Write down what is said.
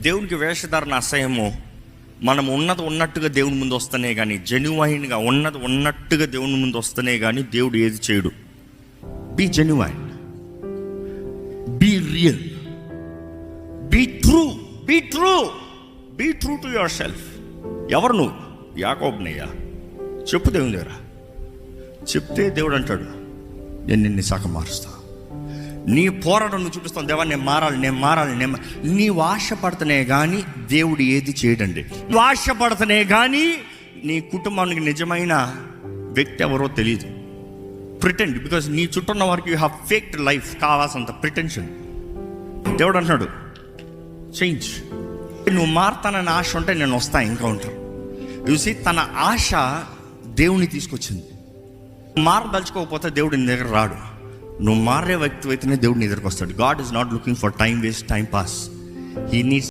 దేవునికి వేషధారణ అసహ్యము. మనం ఉన్నది ఉన్నట్టుగా దేవుని ముందు వస్తేనే కానీ జెన్యువైన్గా ఉన్నది ఉన్నట్టుగా దేవుని ముందు వస్తేనే కానీ దేవుడు ఏది చేయడు. Be genuine be real be true be true be true to your yourself నువ్వు? యాకోబ్నయ్యా. చెప్పు దేవుని దగ్గర. చెప్తే దేవుడు అంటాడు నేను నిన్ను సగం మారుస్తా. నీ పోరాటం నువ్వు చూపిస్తావు. దేవా నేను మారాలి నేను మారాలి నేను నీవు ఆశపడతనే కానీ దేవుడు ఏది చేయడండి. నువ్వు ఆశపడతనే కానీ నీ కుటుంబానికి నిజమైన వ్యక్తి ఎవరో తెలియదు ప్రిటెండ్ బికాస్ నీ చుట్టూ ఉన్న వారికి యూ హ్యావ్ ఫేక్డ్ లైఫ్ కావాల్సినంత ప్రిటెన్షన్ దేవుడు అంటున్నాడు చేంజ్ నువ్వు మారుతానని ఆశ ఉంటే నేను వస్తా ఎన్కౌంటర్ చూసి తన ఆశ దేవుని తీసుకొచ్చింది. మారదలుచుకోకపోతే దేవుడు నీ దగ్గర రాడు. నువ్వు మారే వ్యక్తి అయితేనే దేవుడు నీ దగ్గరకు వస్తాడు. God is not looking for time waste time pass he needs